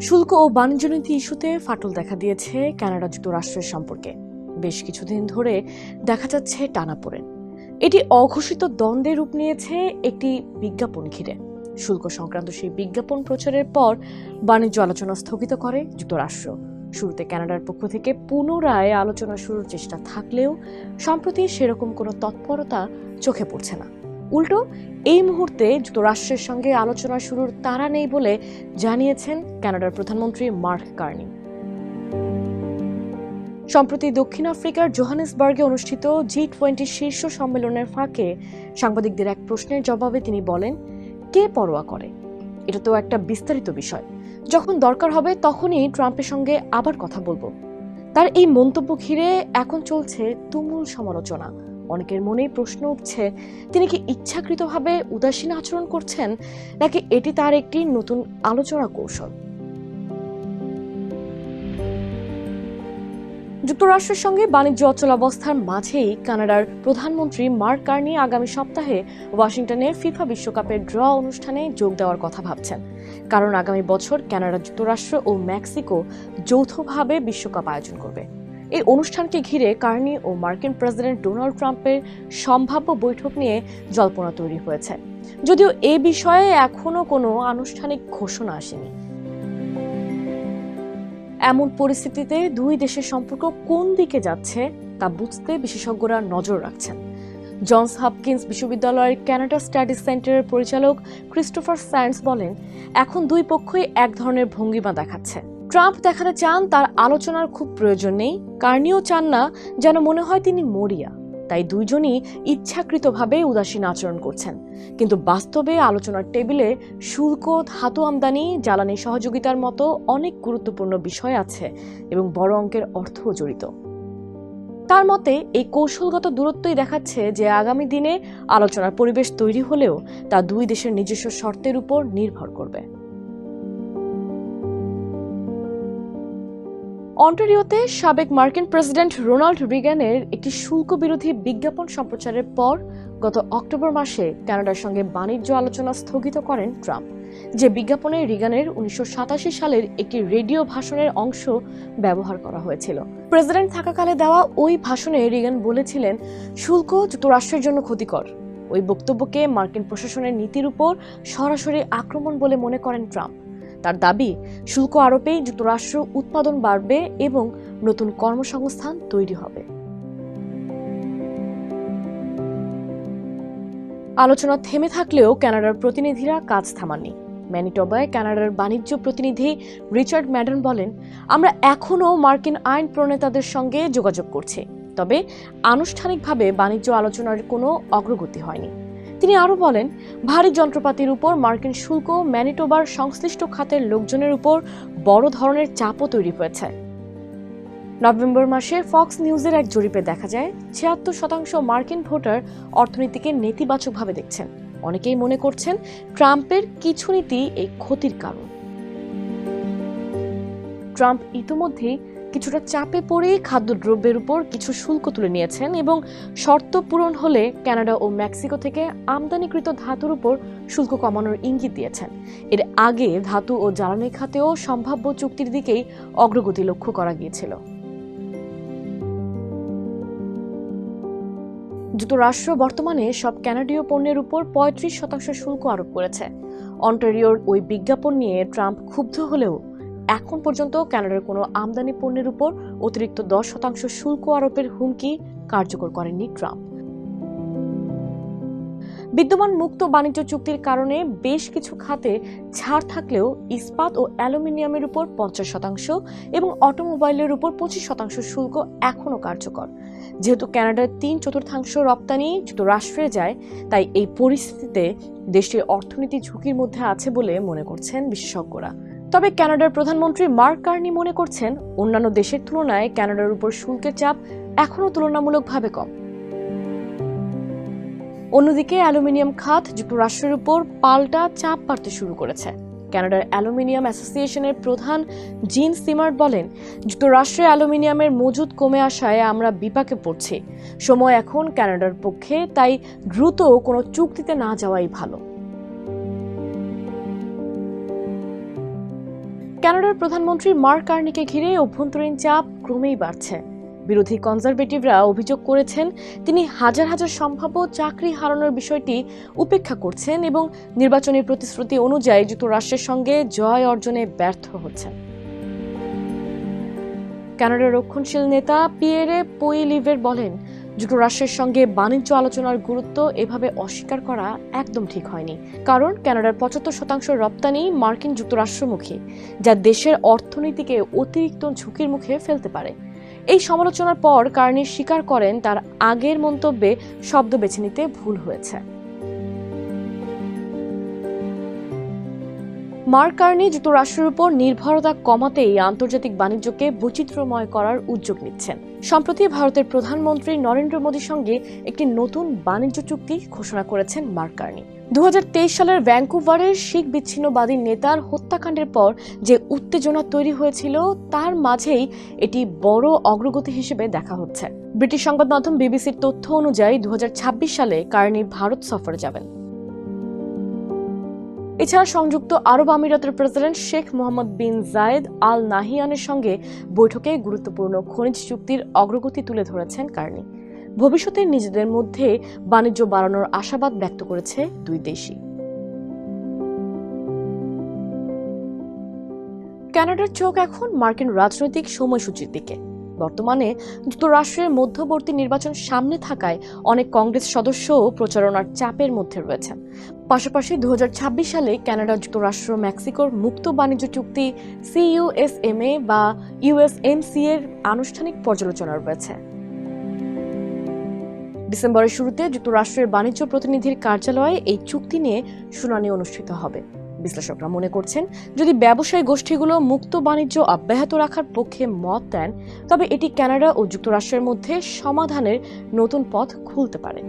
শুল্ক ও বাণিজ্য নীতি ইস্যুতে ফাটল দেখা দিয়েছে কানাডা যুক্তরাষ্ট্রের সম্পর্কে। বেশ কিছুদিন ধরে দেখা যাচ্ছে টানাপোড়েন এটি অঘোষিত দ্বন্দ্বে রূপ নিয়েছে একটি বিজ্ঞাপন ঘিরে। শুল্ক সংক্রান্ত সেই বিজ্ঞাপন প্রচারের পর বাণিজ্য আলোচনা স্থগিত করে যুক্তরাষ্ট্র। শুরুতে কানাডার পক্ষ থেকে পুনরায় আলোচনা শুরুর চেষ্টা থাকলেও সম্প্রতি সেরকম কোনো তৎপরতা চোখে পড়ছে না। উল্টো, এই মুহূর্তে যুক্তরাষ্ট্রের সঙ্গে আলোচনা শুরুর তাড়া নেই বলে জানিয়েছেন কানাডার প্রধানমন্ত্রী মার্ক কার্নি। সম্প্রতি দক্ষিণ আফ্রিকার জোহানেসবার্গে অনুষ্ঠিত জি টোয়েন্টি শীর্ষ সম্মেলনের ফাঁকে সাংবাদিকদের এক প্রশ্নের জবাবে তিনি বলেন, কে পরোয়া করে? এটা তো একটা বিস্তারিত বিষয়। যখন দরকার হবে তখনই ট্রাম্পের সঙ্গে আবার কথা বলব। তার এই মন্তব্য ঘিরে এখন চলছে তুমুল সমালোচনা। অনেকের মনেই প্রশ্ন উঠছে, তিনি কি ইচ্ছাকৃতভাবে উদাসীন আচরণ করছেন, নাকি এটি তার একটি নতুন আলোচনা কৌশল? যুক্তরাষ্ট্রের সঙ্গে বাণিজ্য অচলাবস্থার মাঝেই কানাডার প্রধানমন্ত্রী মার্ক কার্নি আগামী সপ্তাহে ওয়াশিংটনে ফিফা বিশ্বকাপের ড্র অনুষ্ঠানে যোগ দেওয়ার কথা ভাবছেন। কারণ আগামী বছর কানাডা, যুক্তরাষ্ট্র ও মেক্সিকো যৌথভাবে বিশ্বকাপ আয়োজন করবে। এই অনুষ্ঠানকে ঘিরে কার্নি ও মার্কিন প্রেসিডেন্ট ডোনাল্ড ট্রাম্পের সম্ভাব্য বৈঠক নিয়ে জল্পনা তৈরি হয়েছে। যদিও এ বিষয়ে এখনও কোনো আনুষ্ঠানিক ঘোষণা আসেনি। এমন পরিস্থিতিতে দুই দেশের সম্পর্ক কোন দিকে যাচ্ছে তা বুঝতে বিশেষজ্ঞরা নজর রাখছেন। জনস হাপকিন্স বিশ্ববিদ্যালয়ের ক্যানাডা স্টাডিজ সেন্টারের পরিচালক ক্রিস্টোফার স্যান্ডস বলেন, এখন দুই পক্ষই এক ধরনের ভঙ্গিমা দেখাচ্ছে। ট্রাম্প দেখাতে চান তার আলোচনার খুব প্রয়োজন নেই কার্নিও চান না যেন মনে হয় তিনি মরিয়া। তাই দুইজনই ইচ্ছাকৃতভাবে উদাসীন আচরণ করছেন। কিন্তু বাস্তবে আলোচনার টেবিলে শুল্ক, ধাতু আমদানি, জ্বালানি সহযোগিতার মতো অনেক গুরুত্বপূর্ণ বিষয় আছে এবং বড় অঙ্কের অর্থও জড়িত। তার মতে, এই কৌশলগত দূরত্বই দেখাচ্ছে যে আগামী দিনে আলোচনার পরিবেশ তৈরি হলেও তা দুই দেশের নিজস্ব শর্তের উপর নির্ভর করবে। অন্টারিওতে সাবেক মার্কিন প্রেসিডেন্ট রোনাল্ড রিগানের একটি শুল্ক বিরোধী বিজ্ঞাপন সম্প্রচারের পর গত অক্টোবর মাসে কানাডার সঙ্গে বাণিজ্য আলোচনা স্থগিত করেন ট্রাম্প, যে বিজ্ঞাপনে রিগানের উনিশশো সাতাশি সালের একটি রেডিও ভাষণের অংশ ব্যবহার করা হয়েছিল। প্রেসিডেন্ট থাকাকালে দেওয়া ওই ভাষণে রিগান বলেছিলেন, শুল্ক যুক্তরাষ্ট্রের জন্য ক্ষতিকর। ওই বক্তব্যকে মার্কিন প্রশাসনের নীতির উপর সরাসরি আক্রমণ বলে মনে করেন ট্রাম্প। তার দাবি, শুল্ক আরোপেই যুক্তরাষ্ট্র উৎপাদন বাড়বে এবং নতুন কর্মসংস্থান তৈরি হবে। আলোচনা থেমে থাকলেও কানাডার প্রতিনিধিরা কাজ থামাননি। ম্যানিটোবায় কানাডার বাণিজ্য প্রতিনিধি রিচার্ড ম্যাডন বলেন, আমরা এখনও মার্কিন আইন প্রণেতাদের সঙ্গে যোগাযোগ করছি, তবে আনুষ্ঠানিকভাবে বাণিজ্য আলোচনার কোনো অগ্রগতি হয়নি। তিনি আরও বলেন, ভারী যন্ত্রপাতির উপর মার্কিন শুল্ক, ম্যানিটোবার সংশ্লিষ্ট খাতের লোকজনের উপর বড় ধরনের চাপও তৈরি হয়েছে। নভেম্বর মাসে ফক্স নিউজের এক জরিপে দেখা যায়, ছিয়াত্তর শতাংশ মার্কিন ভোটার অর্থনীতিকে নেতিবাচকভাবে দেখছেন। অনেকেই মনে করছেন ট্রাম্পের কিছু নীতি এই ক্ষতির কারণ। ট্রাম্প ইতিমধ্যেই কিছুটা চাপে পড়ে খাদ্যদ্রব্যের উপর কিছু শুল্ক তুলে নিয়েছেন এবং শর্ত পূরণ হলে কানাডা ও মেক্সিকো থেকে আমদানিকৃত ধাতুর উপর শুল্ক কমানোর ইঙ্গিত দিয়েছেন। এর আগে ধাতু ও জ্বালানি খাতেও সম্ভাব্য চুক্তির দিকেই অগ্রগতি লক্ষ্য করা গিয়েছিল। যুক্তরাষ্ট্র বর্তমানে সব কানাডীয় পণ্যের উপর পঁয়ত্রিশ শতাংশ শুল্ক আরোপ করেছে। অন্টারিওর ওই বিজ্ঞাপন নিয়ে ট্রাম্প ক্ষুব্ধ হলেও এখন পর্যন্ত কানাডার কোনো আমদানি পণ্যের উপর অতিরিক্ত দশ শতাংশ শুল্ক আরোপের হুমকি কার্যকর করেননি ট্রাম্প। বিদ্যমান মুক্ত বাণিজ্য চুক্তির কারণে বেশ কিছু খাতে ছাড় থাকলেও ইস্পাত ও অ্যালুমিনিয়ামের উপর পঞ্চাশ শতাংশ এবং অটোমোবাইলের উপর পঁচিশ শতাংশ শুল্ক এখনও কার্যকর। যেহেতু কানাডার তিন চতুর্থাংশ রপ্তানি যুক্তরাষ্ট্রে যায়, তাই এই পরিস্থিতিতে দেশটির অর্থনীতি ঝুঁকির মধ্যে আছে বলে মনে করছেন বিশেষজ্ঞরা। তবে ক্যানাডার প্রধানমন্ত্রী মার্ক কার্নি মনে করছেন, অন্যান্য দেশের তুলনায় কানাডার উপর শুল্কের চাপ এখনও তুলনামূলকভাবে কম। অন্যদিকে অ্যালুমিনিয়াম খাত যুক্তরাষ্ট্রের উপর পাল্টা চাপ বাড়তে শুরু করেছে। কানাডার অ্যালুমিনিয়াম অ্যাসোসিয়েশনের প্রধান জিন সিমার্ট বলেন, যুক্তরাষ্ট্রে অ্যালুমিনিয়ামের মজুদ কমে আসায় আমরা বিপাকে পড়ছি। সময় এখন কানাডার পক্ষে, তাই দ্রুত কোনো চুক্তিতে না যাওয়াই ভালো। কানাডার প্রধানমন্ত্রী মার্ক কার্নিকে ঘিরে অভ্যন্তরীণ চাপ ক্রমেই বাড়ছে। বিরোধী কনজারভেটিভরা অভিযোগ করেছেন, তিনি হাজার হাজার সম্ভাব্য চাকরি হারানোর বিষয়টি উপেক্ষা করছেন এবং নির্বাচনী প্রতিশ্রুতি অনুযায়ী যুক্তরাষ্ট্রের সঙ্গে জয় অর্জনে ব্যর্থ হচ্ছেন। কানাডার রক্ষণশীল নেতা পিয়েরে পোইলিভের বলেন যুক্তরাষ্ট্রের সঙ্গে বাণিজ্য আলোচনার গুরুত্ব এভাবে অস্বীকার করা একদম ঠিক হয়নি। কারণ ক্যানাডার পঁচাত্তর শতাংশ রপ্তানি মার্কিন যুক্তরাষ্ট্রমুখী, যা দেশের অর্থনীতিকে অতিরিক্ত ঝুঁকির মুখে ফেলতে পারে। এই সমালোচনার পর কার্নি স্বীকার করেন তার আগের মন্তব্যে শব্দ বেছে নিতে ভুল হয়েছে। মার্ক কার্নি যুক্তরাষ্ট্রের উপর নির্ভরতা কমাতেই আন্তর্জাতিক বাণিজ্যকে বৈচিত্র্যময় করার উদ্যোগ নিচ্ছেন। সম্প্রতি ভারতের প্রধানমন্ত্রী নরেন্দ্র মোদীর সঙ্গে একটি নতুন বাণিজ্য চুক্তি ঘোষণা করেছেন মার্ক কার্নি। দু সালের ভ্যাঙ্কুভারের শিখ বিচ্ছিন্নবাদী নেতার হত্যাকাণ্ডের পর যে উত্তেজনা তৈরি হয়েছিল, তার মাঝেই এটি বড় অগ্রগতি হিসেবে দেখা হচ্ছে। ব্রিটিশ সংবাদ মাধ্যম বিবিসির তথ্য অনুযায়ী দু হাজার ছাব্বিশ সালে কার্নি ভারত সফরে যাবেন। এছাড়া সংযুক্ত আরব আমিরাতের president Sheikh Mohammed bin Zayed al নাহিয়ানের সঙ্গে বৈঠকে গুরুত্বপূর্ণ খনিজ চুক্তির অগ্রগতি তুলে ধরেছেন কার্নি। ভবিষ্যতে নিজেদের মধ্যে বাণিজ্য বাড়ানোর আশাবাদ ব্যক্ত করেছে দুই দেশই। কানাডার চোখ এখন মার্কিন রাজনৈতিক সময়সূচির দিকে। বর্তমানে যুক্তরাষ্ট্রের মধ্যবর্তী নির্বাচন সামনে থাকায় অনেক কংগ্রেস সদস্যও প্রচারণার চাপের মধ্যে রয়েছেন। পাশাপাশি দু হাজার ছাব্বিশ সালে কানাডা যুক্তরাষ্ট্র মেক্সিকোর মুক্ত বাণিজ্য চুক্তি সিইউএসএমএ বা ইউএসএমসি এর আনুষ্ঠানিক পর্যালোচনা রয়েছে। ডিসেম্বরের শুরুতে যুক্তরাষ্ট্রের বাণিজ্য প্রতিনিধির কার্যালয়ে এই চুক্তি নিয়ে শুনানি অনুষ্ঠিত হবে। বিশ্লেষকরা মনে করছেন, যদি ব্যবসায়ী গোষ্ঠীগুলো মুক্ত বাণিজ্য অব্যাহত রাখার পক্ষে মত দেন, তবে এটি কানাডা ও যুক্তরাষ্ট্রের মধ্যে সমাধানের নতুন পথ খুলতে পারে।